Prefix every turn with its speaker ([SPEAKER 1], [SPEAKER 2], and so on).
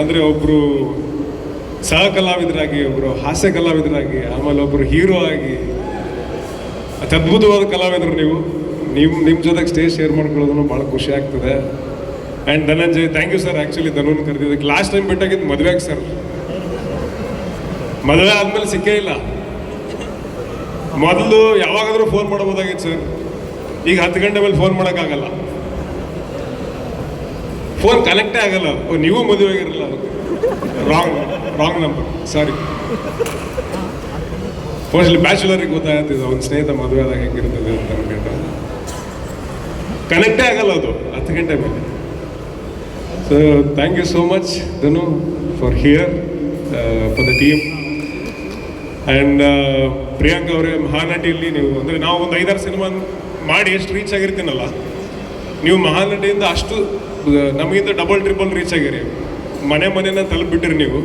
[SPEAKER 1] ಅಂದರೆ ಒಬ್ಬರು ಸಹ ಕಲಾವಿದರಾಗಿ ಒಬ್ಬರು ಹಾಸ್ಯ ಕಲಾವಿದರಾಗಿ, ಆಮೇಲೆ ಒಬ್ಬರು ಹೀರೋ ಆಗಿ, ಅತಿ ಅದ್ಭುತವಾದ ಕಲಾವಿದರು ನೀವು. ನೀವು ನಿಮ್ಮ ಜೊತೆಗೆ ಸ್ಟೇಜ್ ಶೇರ್ ಮಾಡ್ಕೊಳ್ಳೋದನ್ನು ಭಾಳ ಖುಷಿ ಆಗ್ತದೆ. And Dhananjay thank you sir actually ಧನುನ್ ಕರೆದಿದ್ದಕ್ಕೆ ಲಾಸ್ಟ್ ಟೈಮ್ ಬಿಟ್ಟಾಗಿದ್ದು ಮದುವೆ ಆಗಿ ಸರ್ ಮದುವೆ ಆದಮೇಲೆ ಸಿಕ್ಕೇ ಇಲ್ಲ. ಮೊದಲು ಯಾವಾಗಾದರೂ ಫೋನ್ ಮಾಡ್ಬೋದಾಗಿತ್ತು ಸರ್ ಈಗ ಹತ್ತು ಗಂಟೆ ಮೇಲೆ ಫೋನ್ ಮಾಡೋಕ್ಕಾಗಲ್ಲ. ಫೋನ್ ಕನೆಕ್ಟೇ ಆಗಲ್ಲ. ನೀವು ಮದುವೆ ಆಗಿರಲ್ಲ ರಾಂಗ್ ರಾಂಗ್ ನಂಬರ್ ಸಾರಿ ಫೋನಲ್ಲಿ ಬ್ಯಾಚುಲರಿಗೆ ಗೊತ್ತಾಗ್ತಿದೆ ಅವ್ನ ಸ್ನೇಹಿತ ಮದುವೆ ಆದಾಗ ಹೆಂಗಿರ್ತದೆ ಅಂತ ಅನ್ಕೊಂಡ ಕನೆಕ್ಟೇ ಆಗಲ್ಲ ಅದು. ಹತ್ತು ಗಂಟೆ ಮೇಲೆ. So thank you so much Dhanu for here for the team and Priyank ಅವರೇ ಮಹಾನಟಿಯಲ್ಲಿ ನೀವು, ಅಂದರೆ ನಾವು ಒಂದು ಐದಾರು ಸಿನಿಮಾ ಮಾಡಿ ಎಷ್ಟು ರೀಚ್ ಆಗಿರ್ತೀನಲ್ಲ. ನೀವು ಮಹಾನಡೆಯಿಂದ ಅಷ್ಟು ನಮಗಿಂತ ಡಬಲ್ ಟ್ರಿಬಲ್ ರೀಚ್ ಆಗಿರಿ. ಮನೆ ಮನೆನ ತಲುಪಿಬಿಟ್ಟಿರಿ ನೀವು.